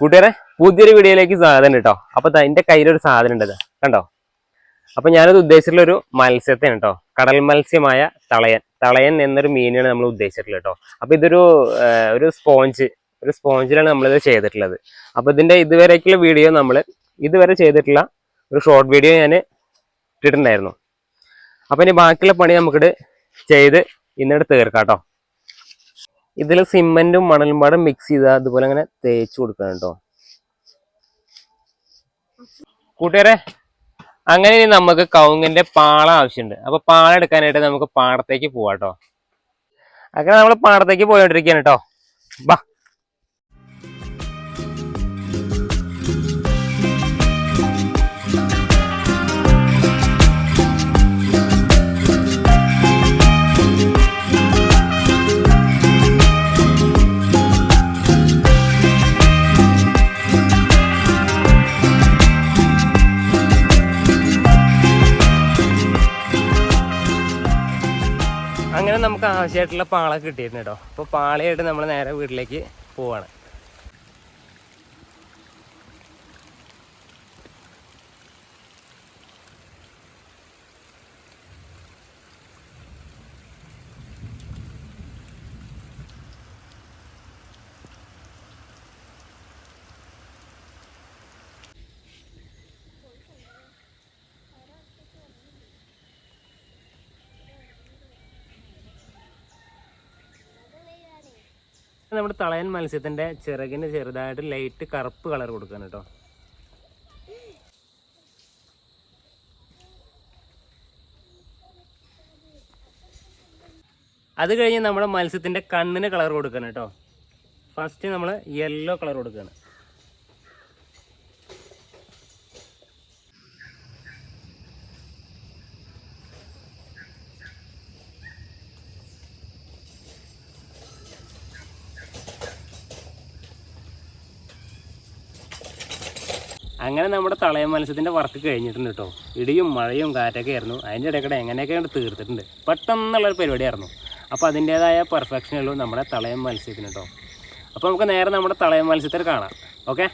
കൂട്ടുകാരെ പുതിയൊരു വീഡിയോയിലേക്ക് സ്വാഗതം കേട്ടോ. അപ്പൊ എന്റെ കയ്യിലൊരു സാധനം ഉണ്ട് കണ്ടോ? അപ്പൊ ഞാനത് ഉദ്ദേശിച്ചിട്ടുള്ള ഒരു മത്സ്യത്തെയാണ് കേട്ടോ. കടൽ മത്സ്യമായ തളയൻ. തളയൻ എന്നൊരു മീനാണ് നമ്മൾ ഉദ്ദേശിച്ചിട്ടുള്ളത് കേട്ടോ. അപ്പൊ ഇതൊരു ഒരു സ്പോഞ്ച് ഒരു സ്പോഞ്ചിലാണ് നമ്മളിത് ചെയ്തിട്ടുള്ളത്. അപ്പൊ ഇതിന്റെ ഇതുവരേക്കുള്ള വീഡിയോ നമ്മൾ ഇതുവരെ ചെയ്തിട്ടുള്ള ഒരു ഷോർട്ട് വീഡിയോ ഞാൻ ഇട്ടിട്ടുണ്ടായിരുന്നു. അപ്പൊ ഇനി ബാക്കിയുള്ള പണി നമുക്കിത് ചെയ്ത് ഇന്നിട്ട് തീർക്കാം കേട്ടോ. ഇതിൽ സിമെന്റും മണലും പാടും മിക്സ് ചെയ്ത് അതുപോലെ അങ്ങനെ തേച്ച് കൊടുക്കണം കേട്ടോ കൂട്ടുകാരെ അങ്ങനെ ഇനി നമുക്ക് കവുങ്ങിന്റെ പാള ആവശ്യമുണ്ട്. അപ്പൊ പാള എടുക്കാനായിട്ട് നമുക്ക് പാടത്തേക്ക് പോവാം കേട്ടോ അങ്ങനെ നമ്മൾ പാടത്തേക്ക് പോയോണ്ടിരിക്കുകയാണ് കേട്ടോ ബാ നമുക്ക് ആവശ്യമായിട്ടുള്ള പാള കിട്ടിയിരുന്നു കേട്ടോ. അപ്പൊ പാളയായിട്ട് നമ്മൾ നേരെ വീട്ടിലേക്ക് പോവാണ്. നമ്മുടെ തളയൻ മത്സ്യത്തിന്റെ ചിറകിന് ചെറുതായിട്ട് ലൈറ്റ് കറുപ്പ് കളർ കൊടുക്കണം കേട്ടോ. അത് കഴിഞ്ഞ് നമ്മുടെ മത്സ്യത്തിന്റെ കണ്ണിന് കളർ കൊടുക്കണം കേട്ടോ. ഫസ്റ്റ് നമ്മൾ യെല്ലോ കളർ കൊടുക്കുകയാണ് അങ്ങനെ നമ്മുടെ തളയ മത്സ്യത്തിന്റെ വർക്ക് കഴിഞ്ഞിട്ടുണ്ട് കേട്ടോ ഇടിയും മഴയും കാറ്റൊക്കെ ആയിരുന്നു. അതിന്റെ ഇടയ്ക്കിടെ എങ്ങനെയൊക്കെ കണ്ട് തീർത്തിട്ടുണ്ട്. പെട്ടെന്നുള്ളൊരു പരിപാടിയായിരുന്നു. അപ്പോൾ അതിന്റേതായ പെർഫെക്ഷനുള്ളൂ നമ്മുടെ തളയം മത്സ്യത്തിന് കേട്ടോ അപ്പോൾ നമുക്ക് നേരെ നമ്മുടെ തളയം മത്സ്യത്തിൽ കാണാം. ഓക്കെ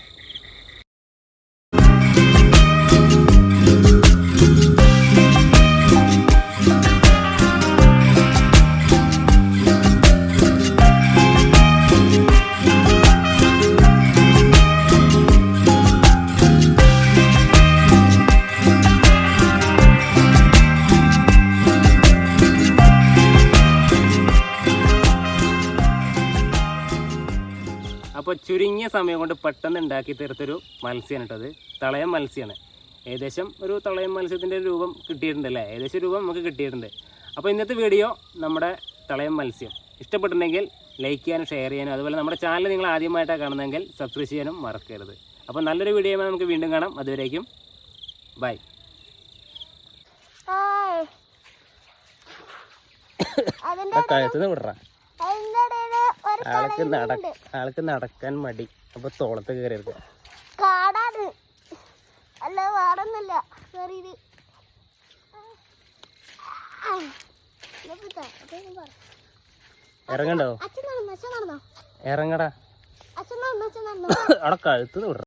അപ്പോൾ ചുരുങ്ങിയ സമയം കൊണ്ട് പെട്ടെന്ന് ഉണ്ടാക്കി തീർത്തൊരു മത്സ്യമാണ് കേട്ടോ അത്. തളയൻ മത്സ്യമാണ് ഏകദേശം ഒരു തളയം മത്സ്യത്തിന്റെ രൂപം കിട്ടിയിട്ടുണ്ട് അല്ലേ ഏകദേശം രൂപം നമുക്ക് കിട്ടിയിട്ടുണ്ട്. അപ്പോൾ ഇന്നത്തെ വീഡിയോ നമ്മുടെ തളയം മത്സ്യം. ഇഷ്ടപ്പെട്ടിട്ടുണ്ടെങ്കിൽ ലൈക്ക് ചെയ്യാനും ഷെയർ ചെയ്യാനും അതുപോലെ നമ്മുടെ ചാനൽ നിങ്ങൾ ആദ്യമായിട്ടാണ് കാണുന്നതെങ്കിൽ സബ്സ്ക്രൈബ് ചെയ്യാനും മറക്കരുത്. അപ്പോൾ നല്ലൊരു വീഡിയോ നമുക്ക് വീണ്ടും കാണാം. അതുവരേക്കും ബൈ. അതിന്റെ ആൾക്ക് നട ആൾക്ക് നടക്കാൻ മടി. അപ്പൊ തോളത്ത് കയറി എടുക്കുക കാടാണ്. അല്ല വേറൊന്നുമില്ല ഇറങ്ങണ്ടോ? അച്ഛൻ നടന്നോ ഇറങ്ങടാ. അച്ഛൻ നടന്നോ അച്ഛൻ നടന്നോ? അവിടെ വിടറ